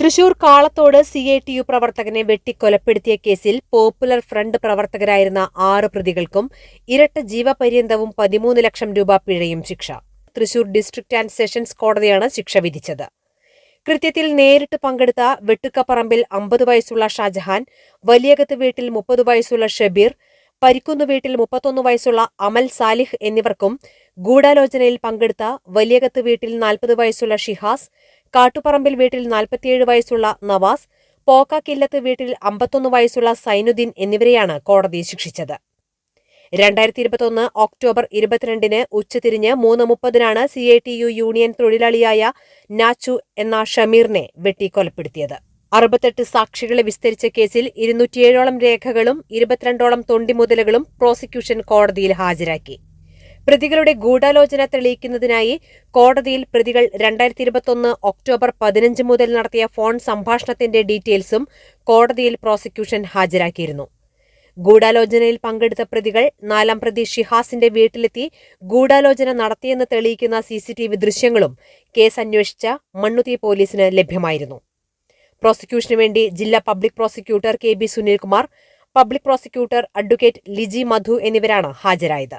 Thrissur Kalathode C I T U പ്രവർത്തകനെ വെട്ടിക്കൊലപ്പെടുത്തിയ കേസിൽ popular front പ്രവർത്തകരായിരുന്ന ആറ് പ്രതികൾക്കും ഇരട്ട ജീവപര്യന്തവും പതിമൂന്ന് ലക്ഷം രൂപ പിഴയും ശിക്ഷ. തൃശൂർ ഡിസ്ട്രിക്ട് ആൻഡ് സെഷൻസ് കോടതിയാണ് ശിക്ഷ വിധിച്ചത്. കൃത്യത്തിൽ നേരിട്ട് പങ്കെടുത്ത വെട്ടുക്കപ്പറമ്പിൽ അമ്പത് വയസ്സുള്ള ഷാജഹാൻ വലിയകത്ത് വീട്ടിൽ മുപ്പത് വയസ്സുള്ള ഷബീർ പരിക്കുന്ന് വീട്ടിൽ മുപ്പത്തൊന്ന് വയസ്സുള്ള അമൽ സാലിഹ് എന്നിവർക്കും ഗൂഢാലോചനയിൽ പങ്കെടുത്ത വലിയകത്ത് വീട്ടിൽ നാൽപ്പത് വയസ്സുള്ള ഷിഹാസ് കാട്ടുപറമ്പിൽ വീട്ടിൽ നാൽപ്പത്തിയേഴ് വയസ്സുള്ള നവാസ് പോക്കാക്കില്ലത്ത് വീട്ടിൽ അമ്പത്തൊന്ന് വയസ്സുള്ള സൈനുദ്ദീൻ എന്നിവരെയാണ് കോടതി ശിക്ഷിച്ചത്. രണ്ടായിരത്തി ഇരുപത്തൊന്ന് ഒക്ടോബർ ഇരുപത്തിരണ്ടിന് ഉച്ചതിരിഞ്ഞ് മൂന്ന് മുപ്പതിനാണ് C I T U union തൊഴിലാളിയായ നാച്ചു എന്ന ഷമീറിനെ വെട്ടിക്കൊലപ്പെടുത്തിയത്. അറുപത്തെട്ട് സാക്ഷികളെ വിസ്തരിച്ച കേസിൽ ഇരുന്നൂറ്റിയേഴോളം രേഖകളും ഇരുപത്തിരണ്ടോളം തൊണ്ടിമുതലുകളും പ്രോസിക്യൂഷൻ കോടതിയിൽ ഹാജരാക്കി. പ്രതികളുടെ ഗൂഢാലോചന തെളിയിക്കുന്നതിനായി കോടതിയിൽ പ്രതികൾ രണ്ടായിരത്തി ഇരുപത്തൊന്ന് ഒക്ടോബർ പതിനഞ്ച് മുതൽ നടത്തിയ ഫോൺ സംഭാഷണത്തിന്റെ ഡീറ്റെയിൽസും കോടതിയിൽ പ്രോസിക്യൂഷൻ ഹാജരാക്കിയിരുന്നു. ഗൂഢാലോചനയിൽ പങ്കെടുത്ത പ്രതികൾ നാലാം പ്രതി ഷിഹാസിന്റെ വീട്ടിലെത്തി ഗൂഢാലോചന നടത്തിയെന്ന് തെളിയിക്കുന്ന സിസിടിവി ദൃശ്യങ്ങളും കേസ് അന്വേഷിച്ച മണ്ണുത്തി പോലീസിന് ലഭ്യമായിരുന്നു. പ്രോസിക്യൂഷനു വേണ്ടി ജില്ലാ public prosecutor K B Sunilkumar public prosecutor advocate Liji Madhu എന്നിവരാണ് ഹാജരായത്.